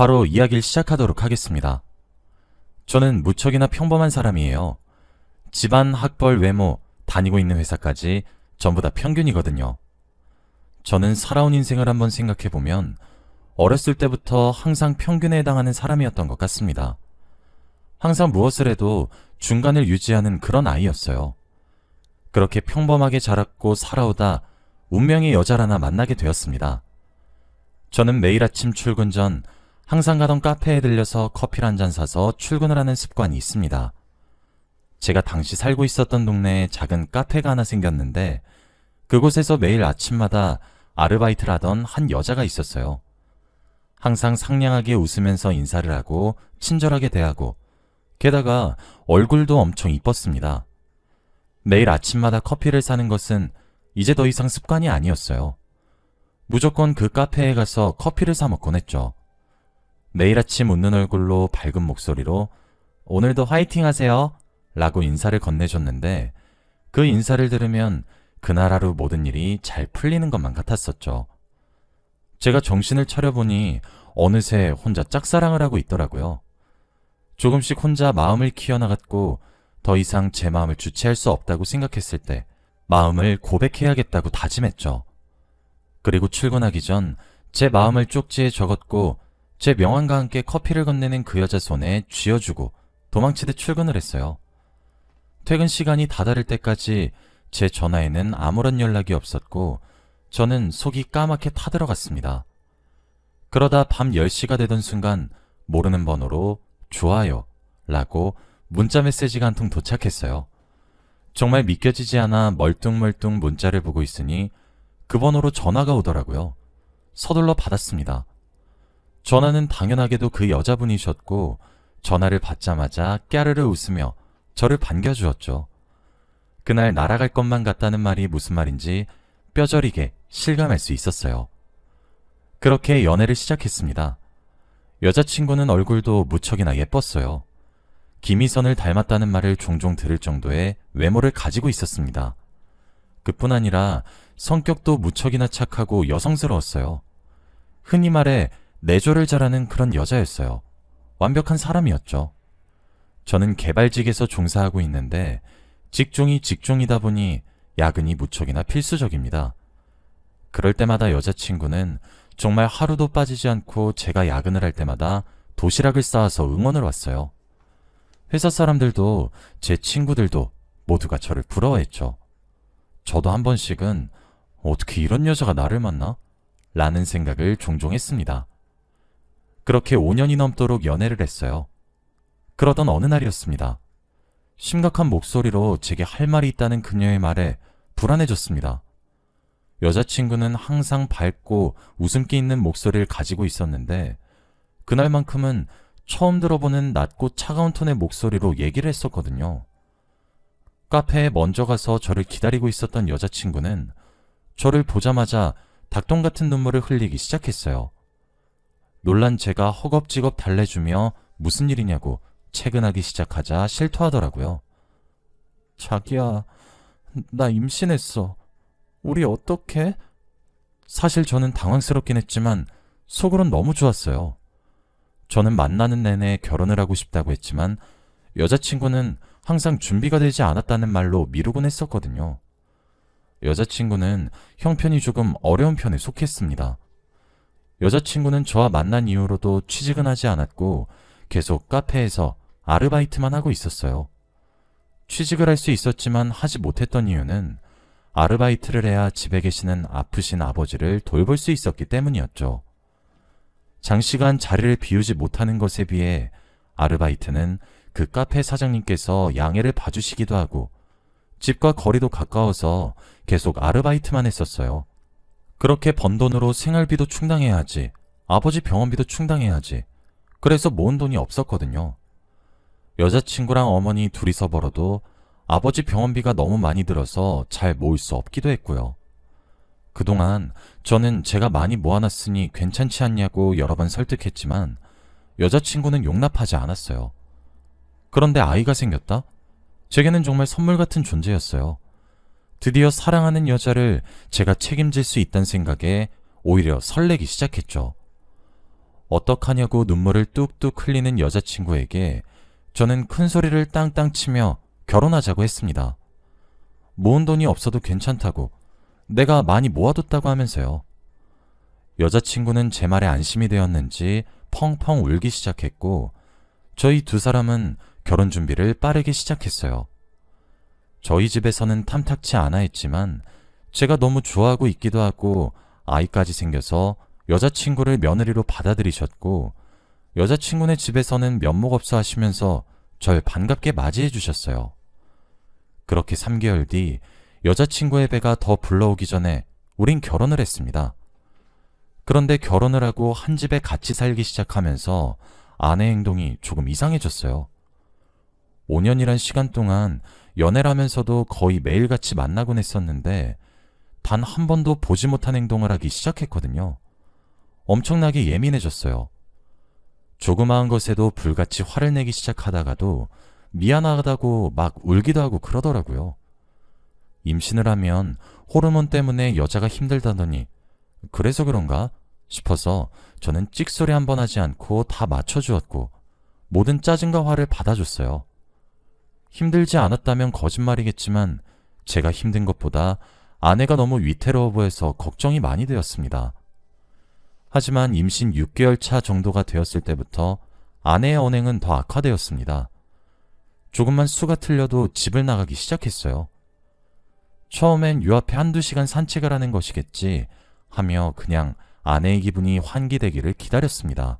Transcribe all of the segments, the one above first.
바로 이야기를 시작하도록 하겠습니다. 저는 무척이나 평범한 사람이에요. 집안, 학벌, 외모, 다니고 있는 회사까지 전부 다 평균이거든요. 저는 살아온 인생을 한번 생각해보면 어렸을 때부터 항상 평균에 해당하는 사람이었던 것 같습니다. 항상 무엇을 해도 중간을 유지하는 그런 아이였어요. 그렇게 평범하게 자랐고 살아오다 운명의 여자를 하나 만나게 되었습니다. 저는 매일 아침 출근 전 항상 가던 카페에 들려서 커피를 한 잔 사서 출근을 하는 습관이 있습니다. 제가 당시 살고 있었던 동네에 작은 카페가 하나 생겼는데 그곳에서 매일 아침마다 아르바이트를 하던 한 여자가 있었어요. 항상 상냥하게 웃으면서 인사를 하고 친절하게 대하고 게다가 얼굴도 엄청 이뻤습니다. 매일 아침마다 커피를 사는 것은 이제 더 이상 습관이 아니었어요. 무조건 그 카페에 가서 커피를 사 먹곤 했죠. 매일 아침 웃는 얼굴로 밝은 목소리로 오늘도 화이팅 하세요 라고 인사를 건네줬는데 그 인사를 들으면 그날 하루 모든 일이 잘 풀리는 것만 같았었죠. 제가 정신을 차려보니 어느새 혼자 짝사랑을 하고 있더라고요. 조금씩 혼자 마음을 키워나갔고 더 이상 제 마음을 주체할 수 없다고 생각했을 때 마음을 고백해야겠다고 다짐했죠. 그리고 출근하기 전 제 마음을 쪽지에 적었고 제 명함과 함께 커피를 건네는 그 여자 손에 쥐어주고 도망치듯 출근을 했어요. 퇴근 시간이 다다를 때까지 제 전화에는 아무런 연락이 없었고 저는 속이 까맣게 타들어갔습니다. 그러다 밤 10시가 되던 순간 모르는 번호로 좋아요 라고 문자 메시지가 한 통 도착했어요. 정말 믿겨지지 않아 멀뚱멀뚱 문자를 보고 있으니 그 번호로 전화가 오더라고요. 서둘러 받았습니다. 전화는 당연하게도 그 여자분이셨고 전화를 받자마자 깨르르 웃으며 저를 반겨주었죠. 그날 날아갈 것만 같다는 말이 무슨 말인지 뼈저리게 실감할 수 있었어요. 그렇게 연애를 시작했습니다. 여자친구는 얼굴도 무척이나 예뻤어요. 김희선을 닮았다는 말을 종종 들을 정도의 외모를 가지고 있었습니다. 그뿐 아니라 성격도 무척이나 착하고 여성스러웠어요. 흔히 말해 내조를 잘하는 그런 여자였어요. 완벽한 사람이었죠. 저는 개발직에서 종사하고 있는데 직종이 직종이다 보니 야근이 무척이나 필수적입니다. 그럴 때마다 여자친구는 정말 하루도 빠지지 않고 제가 야근을 할 때마다 도시락을 쌓아서 응원을 왔어요. 회사 사람들도 제 친구들도 모두가 저를 부러워했죠. 저도 한 번씩은 어떻게 이런 여자가 나를 만나? 라는 생각을 종종 했습니다. 그렇게 5년이 넘도록 연애를 했어요. 그러던 어느 날이었습니다. 심각한 목소리로 제게 할 말이 있다는 그녀의 말에 불안해졌습니다. 여자친구는 항상 밝고 웃음기 있는 목소리를 가지고 있었는데 그날만큼은 처음 들어보는 낮고 차가운 톤의 목소리로 얘기를 했었거든요. 카페에 먼저 가서 저를 기다리고 있었던 여자친구는 저를 보자마자 닭똥 같은 눈물을 흘리기 시작했어요. 놀란 제가 허겁지겁 달래주며 무슨 일이냐고 퇴근하기 시작하자 실토하더라고요. 자기야, 나 임신했어. 우리 어떡해? 사실 저는 당황스럽긴 했지만 속으론 너무 좋았어요. 저는 만나는 내내 결혼을 하고 싶다고 했지만 여자친구는 항상 준비가 되지 않았다는 말로 미루곤 했었거든요. 여자친구는 형편이 조금 어려운 편에 속했습니다. 여자친구는 저와 만난 이후로도 취직은 하지 않았고 계속 카페에서 아르바이트만 하고 있었어요. 취직을 할 수 있었지만 하지 못했던 이유는 아르바이트를 해야 집에 계시는 아프신 아버지를 돌볼 수 있었기 때문이었죠. 장시간 자리를 비우지 못하는 것에 비해 아르바이트는 그 카페 사장님께서 양해를 봐주시기도 하고 집과 거리도 가까워서 계속 아르바이트만 했었어요. 그렇게 번 돈으로 생활비도 충당해야 하지, 아버지 병원비도 충당해야 하지. 그래서 모은 돈이 없었거든요. 여자친구랑 어머니 둘이서 벌어도 아버지 병원비가 너무 많이 들어서 잘 모을 수 없기도 했고요. 그동안 저는 제가 많이 모아놨으니 괜찮지 않냐고 여러 번 설득했지만 여자친구는 용납하지 않았어요. 그런데 아이가 생겼다? 제게는 정말 선물 같은 존재였어요. 드디어 사랑하는 여자를 제가 책임질 수 있다는 생각에 오히려 설레기 시작했죠. 어떡하냐고 눈물을 뚝뚝 흘리는 여자친구에게 저는 큰 소리를 땅땅 치며 결혼하자고 했습니다. 모은 돈이 없어도 괜찮다고 내가 많이 모아뒀다고 하면서요. 여자친구는 제 말에 안심이 되었는지 펑펑 울기 시작했고 저희 두 사람은 결혼 준비를 빠르게 시작했어요. 저희 집에서는 탐탁치 않아 했지만 제가 너무 좋아하고 있기도 하고 아이까지 생겨서 여자친구를 며느리로 받아들이셨고 여자친구네 집에서는 면목 없어 하시면서 절 반갑게 맞이해 주셨어요. 그렇게 3개월 뒤 여자친구의 배가 더 불러오기 전에 우린 결혼을 했습니다. 그런데 결혼을 하고 한 집에 같이 살기 시작하면서 아내 행동이 조금 이상해졌어요. 5년이란 시간 동안 연애를 하면서도 거의 매일같이 만나곤 했었는데 단 한 번도 보지 못한 행동을 하기 시작했거든요. 엄청나게 예민해졌어요. 조그마한 것에도 불같이 화를 내기 시작하다가도 미안하다고 막 울기도 하고 그러더라고요. 임신을 하면 호르몬 때문에 여자가 힘들다더니 그래서 그런가 싶어서 저는 찍소리 한 번 하지 않고 다 맞춰주었고 모든 짜증과 화를 받아줬어요. 힘들지 않았다면 거짓말이겠지만 제가 힘든 것보다 아내가 너무 위태로워 보여서 걱정이 많이 되었습니다. 하지만 임신 6개월 차 정도가 되었을 때부터 아내의 언행은 더 악화되었습니다. 조금만 수가 틀려도 집을 나가기 시작했어요. 처음엔 유 앞에 한두 시간 산책을 하는 것이겠지 하며 그냥 아내의 기분이 환기되기를 기다렸습니다.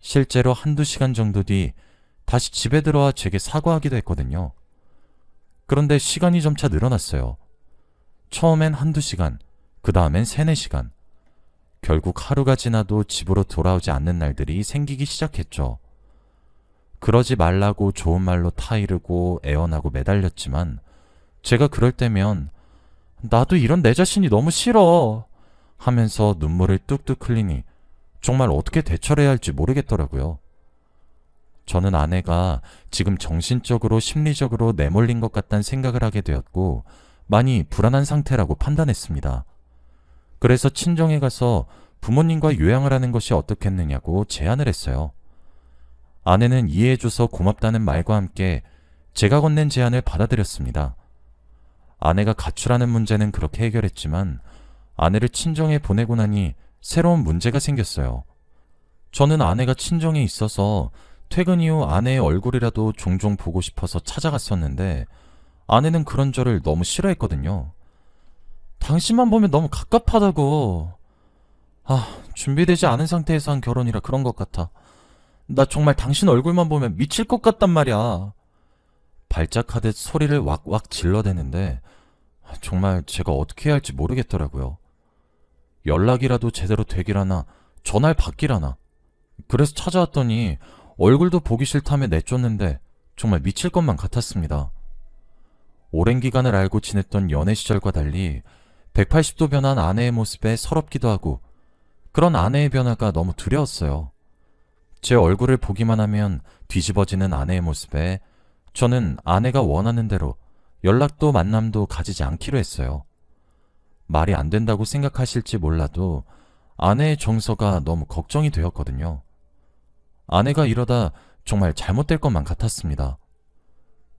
실제로 한두 시간 정도 뒤 다시 집에 들어와 제게 사과하기도 했거든요. 그런데 시간이 점차 늘어났어요. 처음엔 한두 시간, 그 다음엔 세네 시간. 결국 하루가 지나도 집으로 돌아오지 않는 날들이 생기기 시작했죠. 그러지 말라고 좋은 말로 타이르고 애원하고 매달렸지만 제가 그럴 때면 나도 이런 내 자신이 너무 싫어 하면서 눈물을 뚝뚝 흘리니 정말 어떻게 대처를 해야 할지 모르겠더라고요. 저는 아내가 지금 정신적으로 심리적으로 내몰린 것 같다는 생각을 하게 되었고 많이 불안한 상태라고 판단했습니다. 그래서 친정에 가서 부모님과 요양을 하는 것이 어떻겠느냐고 제안을 했어요. 아내는 이해해줘서 고맙다는 말과 함께 제가 건넨 제안을 받아들였습니다. 아내가 가출하는 문제는 그렇게 해결했지만 아내를 친정에 보내고 나니 새로운 문제가 생겼어요. 저는 아내가 친정에 있어서 퇴근 이후 아내의 얼굴이라도 종종 보고 싶어서 찾아갔었는데 아내는 그런 저를 너무 싫어했거든요. 당신만 보면 너무 갑갑하다고. 아, 준비되지 않은 상태에서 한 결혼이라 그런 것 같아. 나 정말 당신 얼굴만 보면 미칠 것 같단 말이야. 발작하듯 소리를 왁왁 질러대는데 정말 제가 어떻게 해야 할지 모르겠더라고요. 연락이라도 제대로 되기라나 전화를 받기라나. 그래서 찾아왔더니 얼굴도 보기 싫다며 내쫓는데 정말 미칠 것만 같았습니다. 오랜 기간을 알고 지냈던 연애 시절과 달리 180도 변한 아내의 모습에 서럽기도 하고 그런 아내의 변화가 너무 두려웠어요. 제 얼굴을 보기만 하면 뒤집어지는 아내의 모습에 저는 아내가 원하는 대로 연락도 만남도 가지지 않기로 했어요. 말이 안 된다고 생각하실지 몰라도 아내의 정서가 너무 걱정이 되었거든요. 아내가 이러다 정말 잘못될 것만 같았습니다.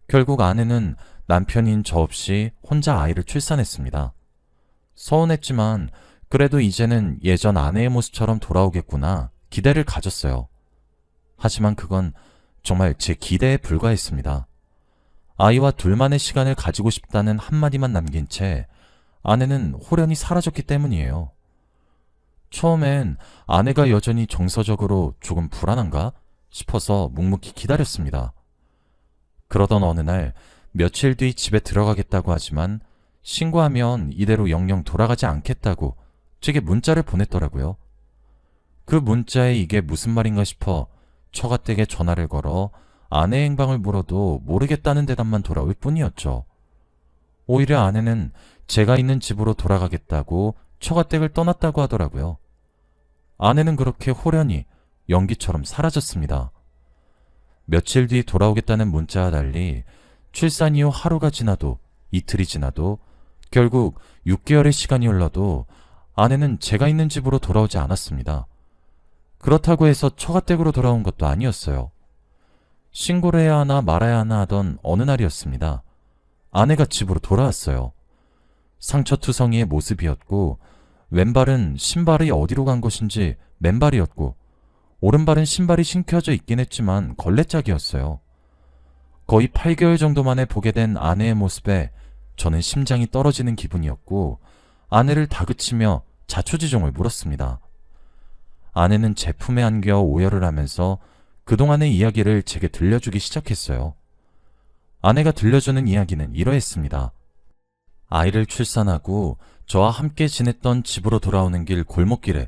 결국 아내는 남편인 저 없이 혼자 아이를 출산했습니다. 서운했지만 그래도 이제는 예전 아내의 모습처럼 돌아오겠구나 기대를 가졌어요. 하지만 그건 정말 제 기대에 불과했습니다. 아이와 둘만의 시간을 가지고 싶다는 한마디만 남긴 채 아내는 호련히 사라졌기 때문이에요. 처음엔 아내가 여전히 정서적으로 조금 불안한가 싶어서 묵묵히 기다렸습니다. 그러던 어느 날 며칠 뒤 집에 들어가겠다고 하지만 신고하면 이대로 영영 돌아가지 않겠다고 제게 문자를 보냈더라고요. 그 문자에 이게 무슨 말인가 싶어 처가댁에 전화를 걸어 아내 행방을 물어도 모르겠다는 대답만 돌아올 뿐이었죠. 오히려 아내는 제가 있는 집으로 돌아가겠다고 처가댁을 떠났다고 하더라고요. 아내는 그렇게 호련히 연기처럼 사라졌습니다. 며칠 뒤 돌아오겠다는 문자와 달리 출산 이후 하루가 지나도 이틀이 지나도 결국 6개월의 시간이 흘러도 아내는 제가 있는 집으로 돌아오지 않았습니다. 그렇다고 해서 처가댁으로 돌아온 것도 아니었어요. 신고를 해야 하나 말아야 하나 하던 어느 날이었습니다. 아내가 집으로 돌아왔어요. 상처투성이의 모습이었고 왼발은 신발이 어디로 간 것인지 맨발이었고 오른발은 신발이 신겨져 있긴 했지만 걸레짝이었어요. 거의 8개월 정도 만에 보게 된 아내의 모습에 저는 심장이 떨어지는 기분이었고 아내를 다그치며 자초지종을 물었습니다. 아내는 제 품에 안겨 오열을 하면서 그동안의 이야기를 제게 들려주기 시작했어요. 아내가 들려주는 이야기는 이러했습니다. 아이를 출산하고 저와 함께 지냈던 집으로 돌아오는 길 골목길에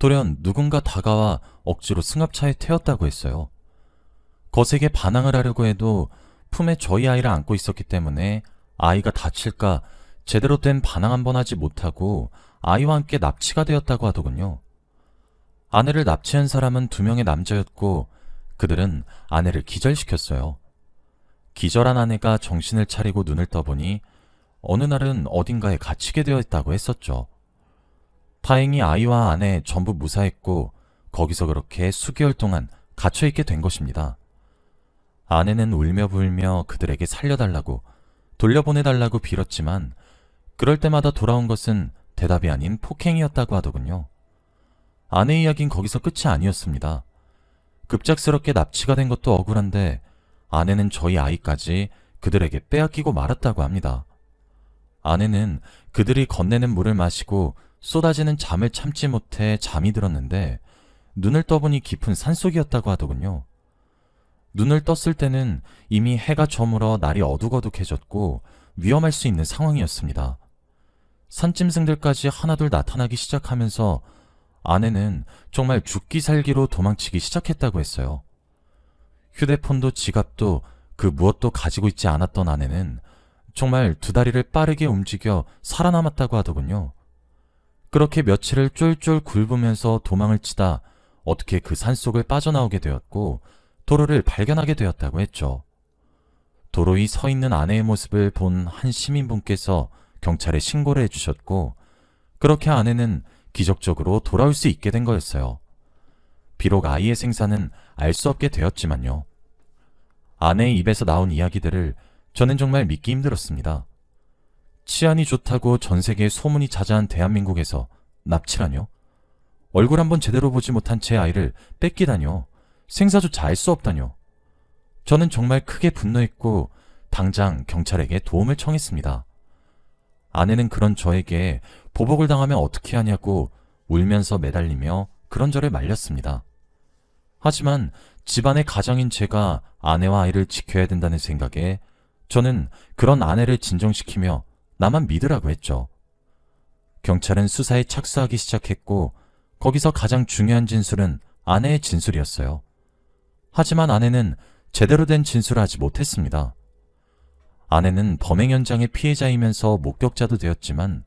돌연 누군가 다가와 억지로 승합차에 태웠다고 했어요. 거세게 반항을 하려고 해도 품에 저희 아이를 안고 있었기 때문에 아이가 다칠까 제대로 된 반항 한 번 하지 못하고 아이와 함께 납치가 되었다고 하더군요. 아내를 납치한 사람은 두 명의 남자였고 그들은 아내를 기절시켰어요. 기절한 아내가 정신을 차리고 눈을 떠보니 어느 날은 어딘가에 갇히게 되어 있다고 했었죠. 다행히 아이와 아내 전부 무사했고 거기서 그렇게 수개월 동안 갇혀 있게 된 것입니다. 아내는 울며 불며 그들에게 살려달라고 돌려보내달라고 빌었지만 그럴 때마다 돌아온 것은 대답이 아닌 폭행이었다고 하더군요. 아내 이야기는 거기서 끝이 아니었습니다. 급작스럽게 납치가 된 것도 억울한데 아내는 저희 아이까지 그들에게 빼앗기고 말았다고 합니다. 아내는 그들이 건네는 물을 마시고 쏟아지는 잠을 참지 못해 잠이 들었는데 눈을 떠보니 깊은 산속이었다고 하더군요. 눈을 떴을 때는 이미 해가 저물어 날이 어둑어둑해졌고 위험할 수 있는 상황이었습니다. 산짐승들까지 하나둘 나타나기 시작하면서 아내는 정말 죽기 살기로 도망치기 시작했다고 했어요. 휴대폰도 지갑도 그 무엇도 가지고 있지 않았던 아내는 정말 두 다리를 빠르게 움직여 살아남았다고 하더군요. 그렇게 며칠을 쫄쫄 굴으면서 도망을 치다 어떻게 그 산속을 빠져나오게 되었고 도로를 발견하게 되었다고 했죠. 도로 위 서 있는 아내의 모습을 본 한 시민분께서 경찰에 신고를 해주셨고 그렇게 아내는 기적적으로 돌아올 수 있게 된 거였어요. 비록 아이의 생사는 알 수 없게 되었지만요. 아내의 입에서 나온 이야기들을 저는 정말 믿기 힘들었습니다. 치안이 좋다고 전 세계에 소문이 자자한 대한민국에서 납치라뇨? 얼굴 한번 제대로 보지 못한 제 아이를 뺏기다뇨? 생사조차 알 수 없다뇨? 저는 정말 크게 분노했고 당장 경찰에게 도움을 청했습니다. 아내는 그런 저에게 보복을 당하면 어떻게 하냐고 울면서 매달리며 그런 저를 말렸습니다. 하지만 집안의 가장인 제가 아내와 아이를 지켜야 된다는 생각에 저는 그런 아내를 진정시키며 나만 믿으라고 했죠. 경찰은 수사에 착수하기 시작했고 거기서 가장 중요한 진술은 아내의 진술이었어요. 하지만 아내는 제대로 된 진술을 하지 못했습니다. 아내는 범행 현장의 피해자이면서 목격자도 되었지만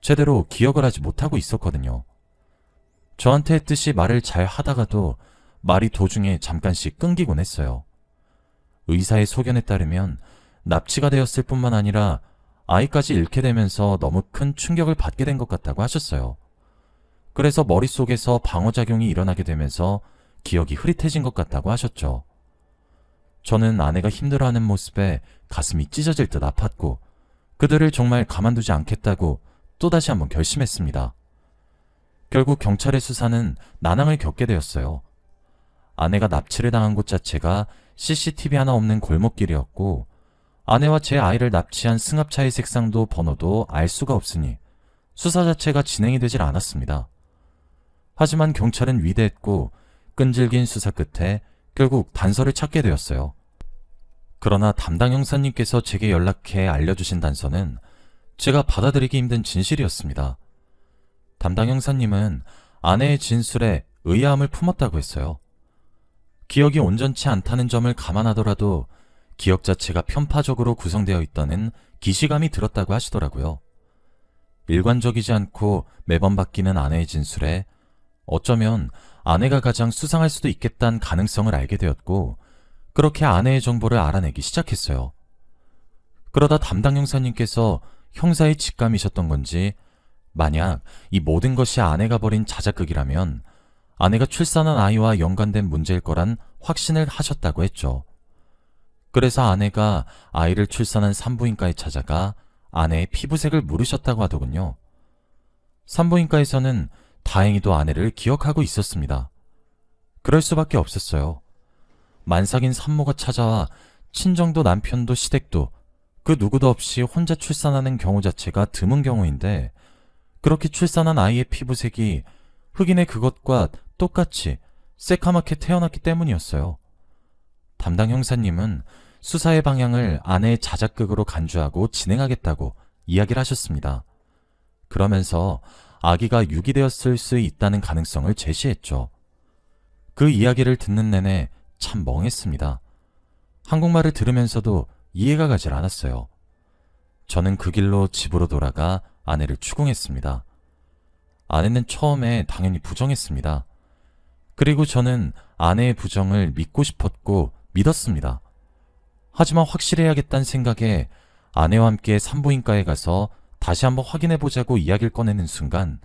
제대로 기억을 하지 못하고 있었거든요. 저한테 했듯이 말을 잘 하다가도 말이 도중에 잠깐씩 끊기곤 했어요. 의사의 소견에 따르면 납치가 되었을 뿐만 아니라 아이까지 잃게 되면서 너무 큰 충격을 받게 된 것 같다고 하셨어요. 그래서 머릿속에서 방어작용이 일어나게 되면서 기억이 흐릿해진 것 같다고 하셨죠. 저는 아내가 힘들어하는 모습에 가슴이 찢어질 듯 아팠고 그들을 정말 가만두지 않겠다고 또다시 한번 결심했습니다. 결국 경찰의 수사는 난항을 겪게 되었어요. 아내가 납치를 당한 곳 자체가 CCTV 하나 없는 골목길이었고 아내와 제 아이를 납치한 승합차의 색상도 번호도 알 수가 없으니 수사 자체가 진행이 되질 않았습니다. 하지만 경찰은 위대했고 끈질긴 수사 끝에 결국 단서를 찾게 되었어요. 그러나 담당 형사님께서 제게 연락해 알려주신 단서는 제가 받아들이기 힘든 진실이었습니다. 담당 형사님은 아내의 진술에 의아함을 품었다고 했어요. 기억이 온전치 않다는 점을 감안하더라도 기억 자체가 편파적으로 구성되어 있다는 기시감이 들었다고 하시더라고요. 일관적이지 않고 매번 바뀌는 아내의 진술에 어쩌면 아내가 가장 수상할 수도 있겠다는 가능성을 알게 되었고, 그렇게 아내의 정보를 알아내기 시작했어요. 그러다 담당 형사님께서 형사의 직감이셨던 건지, 만약 이 모든 것이 아내가 벌인 자작극이라면 아내가 출산한 아이와 연관된 문제일 거란 확신을 하셨다고 했죠. 그래서 아내가 아이를 출산한 산부인과에 찾아가 아내의 피부색을 물으셨다고 하더군요. 산부인과에서는 다행히도 아내를 기억하고 있었습니다. 그럴 수밖에 없었어요. 만삭인 산모가 찾아와 친정도 남편도 시댁도 그 누구도 없이 혼자 출산하는 경우 자체가 드문 경우인데 그렇게 출산한 아이의 피부색이 흑인의 그것과 똑같이 새카맣게 태어났기 때문이었어요. 담당 형사님은 수사의 방향을 아내의 자작극으로 간주하고 진행하겠다고 이야기를 하셨습니다. 그러면서 아기가 유기되었을 수 있다는 가능성을 제시했죠. 그 이야기를 듣는 내내 참 멍했습니다. 한국말을 들으면서도 이해가 가질 않았어요. 저는 그 길로 집으로 돌아가 아내를 추궁했습니다. 아내는 처음에 당연히 부정했습니다. 그리고 저는 아내의 부정을 믿고 싶었고 믿었습니다. 하지만 확실해야겠다는 생각에 아내와 함께 산부인과에 가서 다시 한번 확인해 보자고 이야기를 꺼내는 순간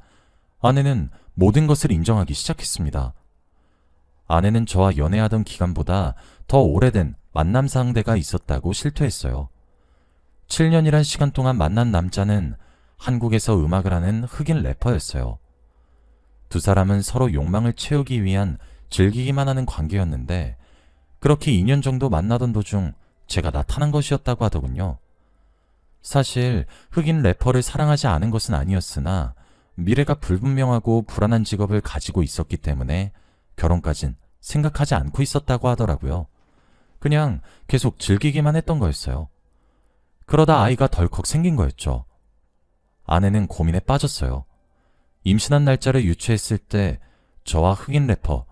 아내는 모든 것을 인정하기 시작했습니다. 아내는 저와 연애하던 기간보다 더 오래된 만남 상대가 있었다고 실토했어요. 7년이란 시간 동안 만난 남자는 한국에서 음악을 하는 흑인 래퍼였어요. 두 사람은 서로 욕망을 채우기 위한 즐기기만 하는 관계였는데 그렇게 2년 정도 만나던 도중 제가 나타난 것이었다고 하더군요. 사실 흑인 래퍼를 사랑하지 않은 것은 아니었으나 미래가 불분명하고 불안한 직업을 가지고 있었기 때문에 결혼까진 생각하지 않고 있었다고 하더라고요. 그냥 계속 즐기기만 했던 거였어요. 그러다 아이가 덜컥 생긴 거였죠. 아내는 고민에 빠졌어요. 임신한 날짜를 유추했을 때 저와 흑인 래퍼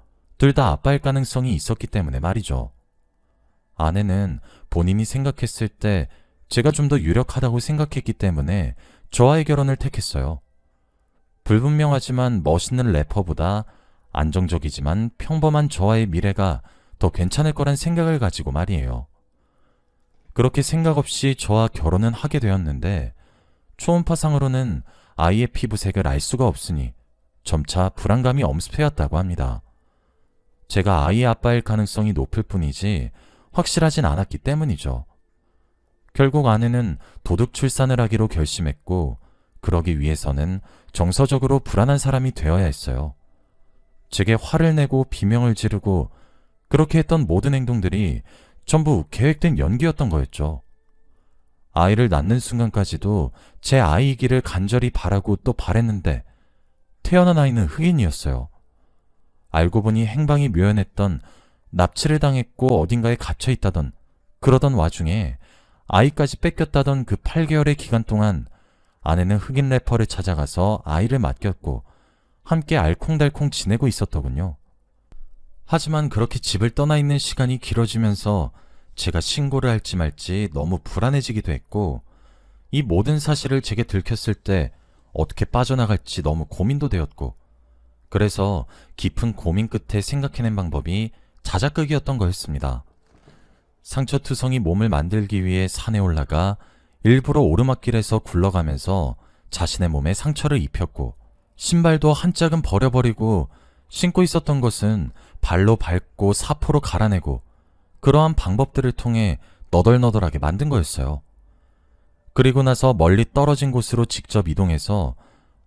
둘 다 아빠일 가능성이 있었기 때문에 말이죠. 아내는 본인이 생각했을 때 제가 좀 더 유력하다고 생각했기 때문에 저와의 결혼을 택했어요. 불분명하지만 멋있는 래퍼보다 안정적이지만 평범한 저와의 미래가 더 괜찮을 거란 생각을 가지고 말이에요. 그렇게 생각 없이 저와 결혼은 하게 되었는데 초음파상으로는 아이의 피부색을 알 수가 없으니 점차 불안감이 엄습해왔다고 합니다. 제가 아이의 아빠일 가능성이 높을 뿐이지 확실하진 않았기 때문이죠. 결국 아내는 도둑 출산을 하기로 결심했고 그러기 위해서는 정서적으로 불안한 사람이 되어야 했어요. 제게 화를 내고 비명을 지르고 그렇게 했던 모든 행동들이 전부 계획된 연기였던 거였죠. 아이를 낳는 순간까지도 제 아이이기를 간절히 바라고 또 바랬는데 태어난 아이는 흑인이었어요. 알고 보니 행방이 묘연했던 납치를 당했고 어딘가에 갇혀 있다던 그러던 와중에 아이까지 뺏겼다던 그 8개월의 기간 동안 아내는 흑인 래퍼를 찾아가서 아이를 맡겼고 함께 알콩달콩 지내고 있었더군요. 하지만 그렇게 집을 떠나 있는 시간이 길어지면서 제가 신고를 할지 말지 너무 불안해지기도 했고 이 모든 사실을 제게 들켰을 때 어떻게 빠져나갈지 너무 고민도 되었고 그래서 깊은 고민 끝에 생각해낸 방법이 자작극이었던 거였습니다. 상처투성이 몸을 만들기 위해 산에 올라가 일부러 오르막길에서 굴러가면서 자신의 몸에 상처를 입혔고 신발도 한 짝은 버려버리고 신고 있었던 것은 발로 밟고 사포로 갈아내고 그러한 방법들을 통해 너덜너덜하게 만든 거였어요. 그리고 나서 멀리 떨어진 곳으로 직접 이동해서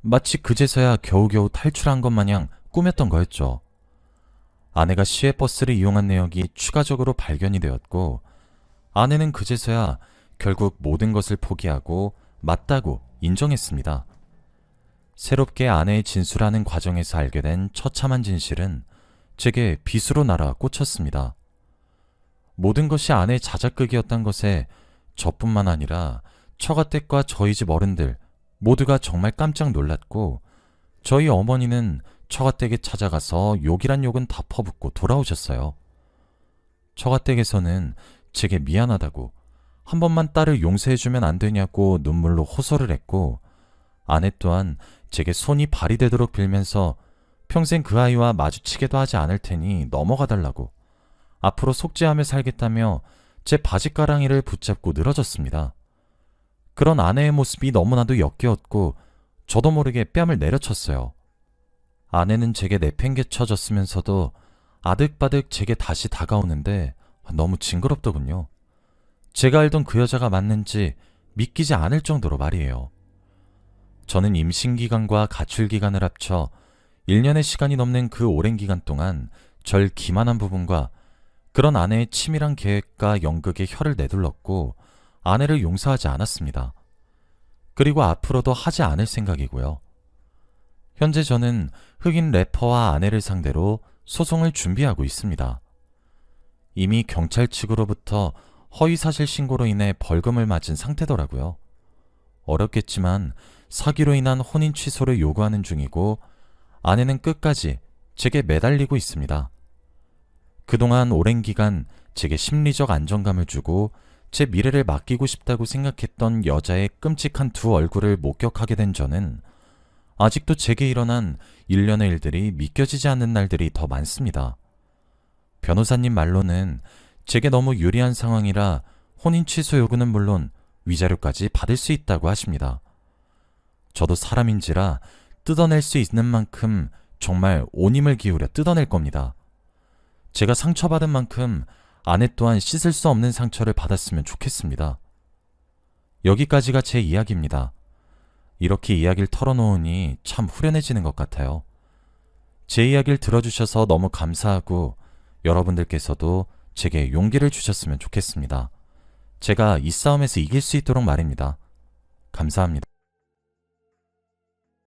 마치 그제서야 겨우겨우 탈출한 것 마냥 꾸몄던 거였죠. 아내가 시외버스를 이용한 내역이 추가적으로 발견이 되었고 아내는 그제서야 결국 모든 것을 포기하고 맞다고 인정했습니다. 새롭게 아내의 진술하는 과정에서 알게 된 처참한 진실은 제게 빗으로 날아 꽂혔습니다. 모든 것이 아내의 자작극이었던 것에 저뿐만 아니라 처가댁과 저희 집 어른들 모두가 정말 깜짝 놀랐고 저희 어머니는 처가댁에 찾아가서 욕이란 욕은 다 퍼붓고 돌아오셨어요. 처가댁에서는 제게 미안하다고 한 번만 딸을 용서해주면 안 되냐고 눈물로 호소를 했고 아내 또한 제게 손이 발이 되도록 빌면서 평생 그 아이와 마주치게도 하지 않을 테니 넘어가 달라고 앞으로 속죄하며 살겠다며 제 바지가랑이를 붙잡고 늘어졌습니다. 그런 아내의 모습이 너무나도 역겨웠고 저도 모르게 뺨을 내려쳤어요. 아내는 제게 내팽개쳐졌으면서도 아득바득 제게 다시 다가오는데 너무 징그럽더군요. 제가 알던 그 여자가 맞는지 믿기지 않을 정도로 말이에요. 저는 임신기간과 가출기간을 합쳐 1년의 시간이 넘는 그 오랜 기간 동안 절 기만한 부분과 그런 아내의 치밀한 계획과 연극에 혀를 내둘렀고 아내를 용서하지 않았습니다. 그리고 앞으로도 하지 않을 생각이고요. 현재 저는 흑인 래퍼와 아내를 상대로 소송을 준비하고 있습니다. 이미 경찰 측으로부터 허위사실 신고로 인해 벌금을 맞은 상태더라고요. 어렵겠지만 사기로 인한 혼인 취소를 요구하는 중이고 아내는 끝까지 제게 매달리고 있습니다. 그동안 오랜 기간 제게 심리적 안정감을 주고 제 미래를 맡기고 싶다고 생각했던 여자의 끔찍한 두 얼굴을 목격하게 된 저는 아직도 제게 일어난 일련의 일들이 믿겨지지 않는 날들이 더 많습니다. 변호사님 말로는 제게 너무 유리한 상황이라 혼인 취소 요구는 물론 위자료까지 받을 수 있다고 하십니다. 저도 사람인지라 뜯어낼 수 있는 만큼 정말 온 힘을 기울여 뜯어낼 겁니다. 제가 상처받은 만큼 아내 또한 씻을 수 없는 상처를 받았으면 좋겠습니다. 여기까지가 제 이야기입니다. 이렇게 이야기를 털어놓으니 참 후련해지는 것 같아요. 제 이야기를 들어주셔서 너무 감사하고 여러분들께서도 제게 용기를 주셨으면 좋겠습니다. 제가 이 싸움에서 이길 수 있도록 말입니다. 감사합니다.